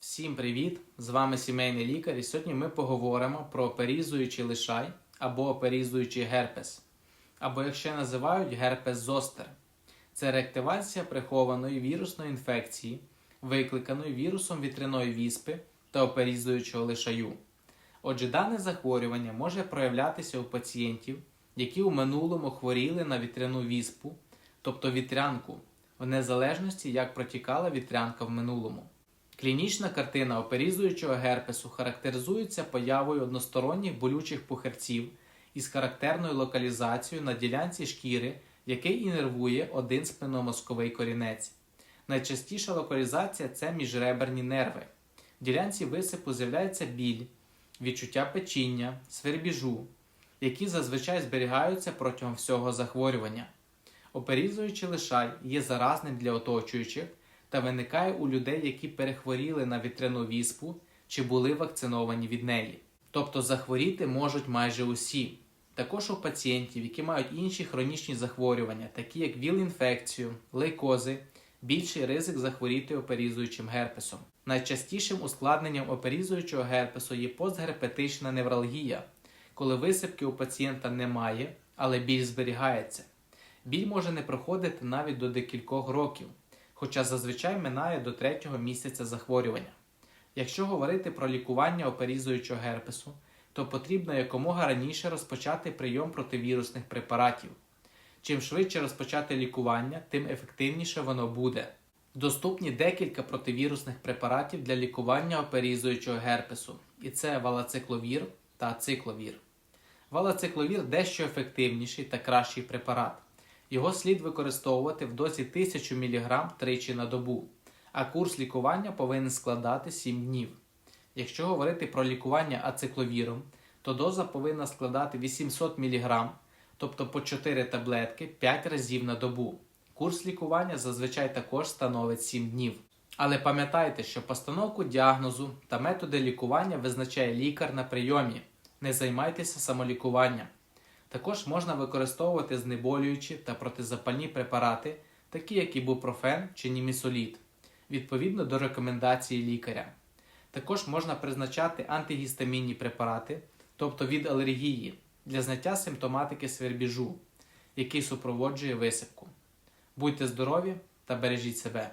Всім привіт! З вами сімейний лікар, і сьогодні ми поговоримо про оперізуючий лишай або оперізуючий герпес, або як ще називають герпес зостер. Це реактивація прихованої вірусної інфекції, викликаної вірусом вітряної віспи та оперізуючого лишаю. Отже, дане захворювання може проявлятися у пацієнтів, які у минулому хворіли на вітряну віспу, тобто вітрянку, в незалежності як протікала вітрянка в минулому. Клінічна картина оперізуючого герпесу характеризується появою односторонніх болючих пухирців із характерною локалізацією на ділянці шкіри, який інервує один спинномозковий корінець. Найчастіша локалізація це міжреберні нерви. В ділянці висипу з'являється біль, відчуття печіння, свербіжу, які зазвичай зберігаються протягом всього захворювання. Оперізуючий лишай є заразним для оточуючих та виникає у людей, які перехворіли на вітряну віспу чи були вакциновані від неї. Тобто захворіти можуть майже усі. Також у пацієнтів, які мають інші хронічні захворювання, такі як ВІЛ-інфекцію, лейкози, більший ризик захворіти оперізуючим герпесом. Найчастішим ускладненням оперізуючого герпесу є постгерпетична невралгія, коли висипки у пацієнта немає, але біль зберігається. Біль може не проходити навіть до декількох років, хоча зазвичай минає до третього місяця захворювання. Якщо говорити про лікування оперізуючого герпесу, то потрібно якомога раніше розпочати прийом противірусних препаратів. Чим швидше розпочати лікування, тим ефективніше воно буде. Доступні декілька противірусних препаратів для лікування оперізуючого герпесу, і це валацикловір та цикловір. Валацикловір дещо ефективніший та кращий препарат. Його слід використовувати в дозі 1000 мг тричі на добу, а курс лікування повинен складати 7 днів. Якщо говорити про лікування ацикловіром, то доза повинна складати 800 мг, тобто по 4 таблетки 5 разів на добу. Курс лікування зазвичай також становить 7 днів. Але пам'ятайте, що постановку діагнозу та методи лікування визначає лікар на прийомі. Не займайтеся самолікуванням. Також можна використовувати знеболюючі та протизапальні препарати, такі як ібупрофен чи німісолід, відповідно до рекомендації лікаря. Також можна призначати антигістамінні препарати, тобто від алергії, для зняття симптоматики свербіжу, який супроводжує висипку. Будьте здорові та бережіть себе!